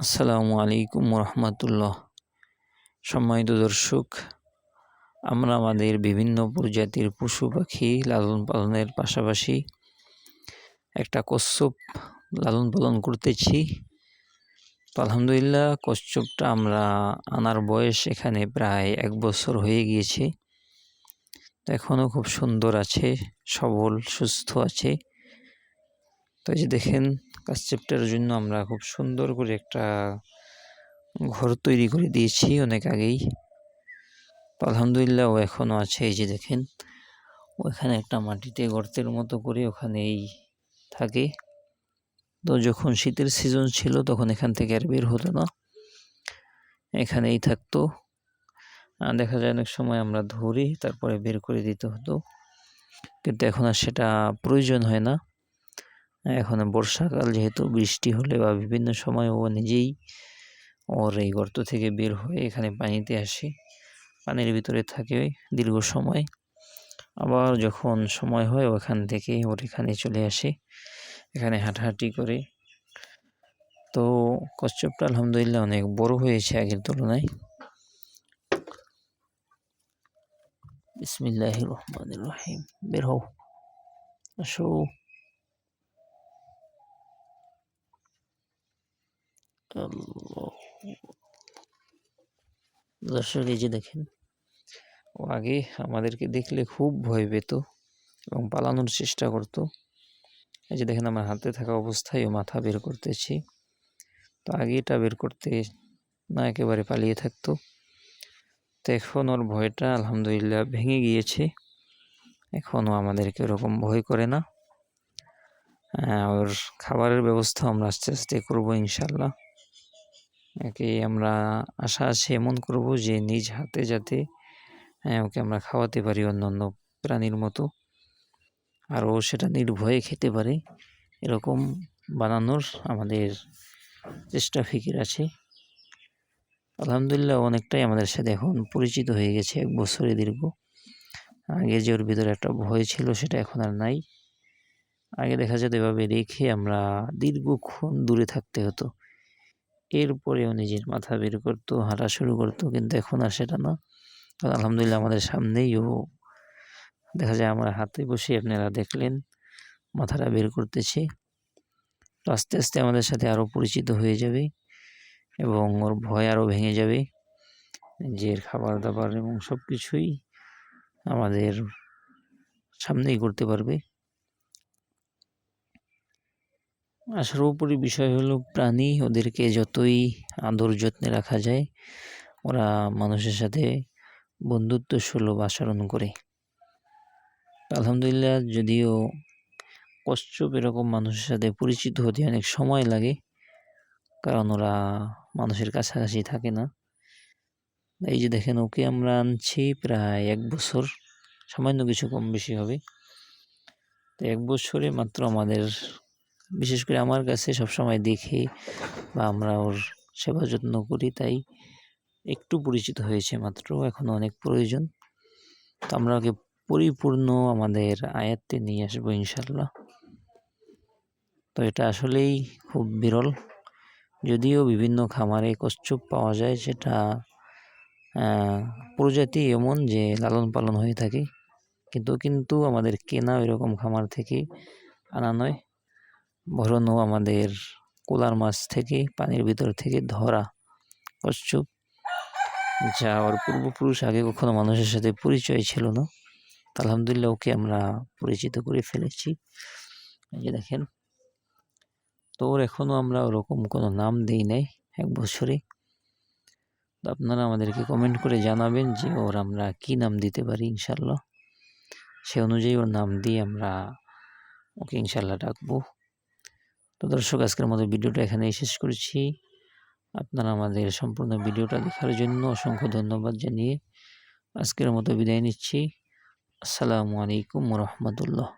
আসসালামু আলাইকুম রহমতুল্লাহ সম্মানিত দর্শক, আমরা আমাদের বিভিন্ন প্রজাতির পশু পাখি লালন পালনের পাশাপাশি একটা কচ্ছপ লালন পালন করতেছি। তো আলহামদুলিল্লাহ, কচ্ছপটা আমরা আনার বয়স এখানে প্রায় এক বছর হয়ে গিয়েছে। তো এখনও খুব সুন্দর আছে, সবল, সুস্থ আছে। তো যে দেখেন কচ্ছপটার জন্য আমরা খুব সুন্দর করে একটা ঘর তৈরি করে দিয়েছি অনেক আগেই। আলহামদুলিল্লাহ ও এখনও আছে, এই যে দেখেন। ওখানে একটা মাটিতে গর্তের মতো করে ওখানেই থাকে। তো যখন শীতের সিজন ছিল তখন এখান থেকে আর বের হতো না। এখানেই থাকতো। দেখা যায় অনেক সময় আমরা ধরি তারপরে বের করে দিতে হতো। কিন্তু এখন আর সেটা প্রয়োজন হয় না। এখন বর্ষাকাল, যেহেতু বৃষ্টি হলে বা বিভিন্ন সময় ও নিজেই ওর এই গর্ত থেকে বের হয়ে এখানে পানিতে আসে। পানির ভিতরে থাকে দীর্ঘ সময়। আবার যখন সময় হয় ওখান থেকে ওর এখানে চলে আসে, এখানে হাঁটাহাঁটি করে। তো কচ্ছপটা আলহামদুলিল্লাহ অনেক বড় হয়েছে আগের তুলনায়। বিসমিল্লাহ রহমান রহিম। বের হও। আসো। দর্শক এই যে দেখেন, ও আগে আমাদেরকে দেখলে খুব ভয় পেত এবং পালানোর চেষ্টা করত। এই যে দেখেন আমার হাতে থাকা অবস্থায় ও মাথা বের করতেছি। তো আগে এটা বের করতে না একেবারে পালিয়ে থাকতো। তো এখন ওর ভয়টা আলহামদুলিল্লাহ ভেঙে গিয়েছে। এখনও আমাদেরকে ওরকম ভয় করে না। ওর খাবারের ব্যবস্থা আমরা আস্তে আস্তে করব ইনশাল্লাহ। একে আমরা আশা আছে এমন করব যে নিজ হাতে যাতে ওকে আমরা খাওয়াতে পারি অন্যান্য প্রাণীর মতো। আর ও সেটা নির্ভয়ে খেতে পারে। এরকম বানানোর আমাদের চেষ্টা ফিকির আছে। আলহামদুলিল্লাহ অনেকটাই আমাদের সাথে এখন পরিচিত হয়ে গেছে, এক বছরে দীর্ঘ। আগে যে ওর ভিতরে একটা ভয় ছিল সেটা এখন আর নাই। আগে দেখা যেত এভাবে রেখে আমরা দীর্ঘক্ষণ দূরে থাকতে হতো। এরপরেও নিজের মাথা বের করতো, হাঁটা শুরু করতো, কিন্তু এখন আর সেটা না। আলহামদুলিল্লাহ আমাদের সামনেই ও দেখা যায় আমার হাতে বসে আপনারা দেখলেন মাথাটা বের করতেছে। আস্তে আস্তে আমাদের সাথে আরও পরিচিত হয়ে যাবে এবং ওর ভয় আরও ভেঙে যাবে। যে খাবার দাবার এবং সব কিছুই আমাদের সামনেই করতে পারবে আর সর্বোপরি বিষয় হলো প্রাণী, ওদেরকে যতই আদর যত্নে রাখা যায়, ওরা মানুষের সাথে বন্ধুত্ব সুলভ আচরণ করে। আলহামদুলিল্লাহ, যদিও কচ্ছপ এরকম মানুষের সাথে পরিচিত হতে অনেক সময় লাগে, কারণ ওরা মানুষের কাছাকাছি থাকে না। এই যে দেখেন, ওকে আমরা আনছি প্রায় এক বছর, সামান্য কিছু কম বেশি হবে। তো এক বছরে মাত্র আমাদের বিশেষ করে আমার কাছে সবসময় দেখে বা আমরা ওর সেবা যত্ন করি, তাই একটু পরিচিত হয়েছে মাত্র এখনও অনেক প্রয়োজন। তো আমরা ওকে পরিপূর্ণ আমাদের আয়াত্তে নিয়ে আসব ইনশাল্লাহ। তো এটা আসলেই খুব বিরল। যদিও বিভিন্ন খামারে কচ্ছপ পাওয়া যায়, সেটা প্রজাতি এমন যে লালন পালন হয়ে থাকে, কিন্তু কিন্তু আমাদের কেনা এরকম খামার থেকে আনা নয়। বরং আমাদের কোলার মাছ থেকে, পানির ভিতর থেকে ধরা কচ্ছপ যা ওর পূর্বপুরুষ আগে কখনো মানুষের সাথে পরিচয় ছিল না। আলহামদুলিল্লাহ, ওকে আমরা পরিচিত করে ফেলেছি। এই যে দেখেন। তো ওর এখনও আমরা ওরকম কোনো নাম দিই নাই এক বছরে। তো আপনারা আমাদেরকে কমেন্ট করে জানাবেন যে ওর আমরা কি নাম দিতে পারি ইনশাল্লাহ সে অনুযায়ী ওর নাম দিয়ে আমরা ওকে ইনশাল্লাহ ডাকবো। তো দর্শক, আজকের মতো ভিডিওটা এখানেই শেষ করছি। আপনারা আমাদের সম্পূর্ণ ভিডিওটা দেখার জন্য অসংখ্য ধন্যবাদ জানিয়ে আজকের মতো বিদায় নিচ্ছি। আসসালামু আলাইকুম রহমতুল্লাহ।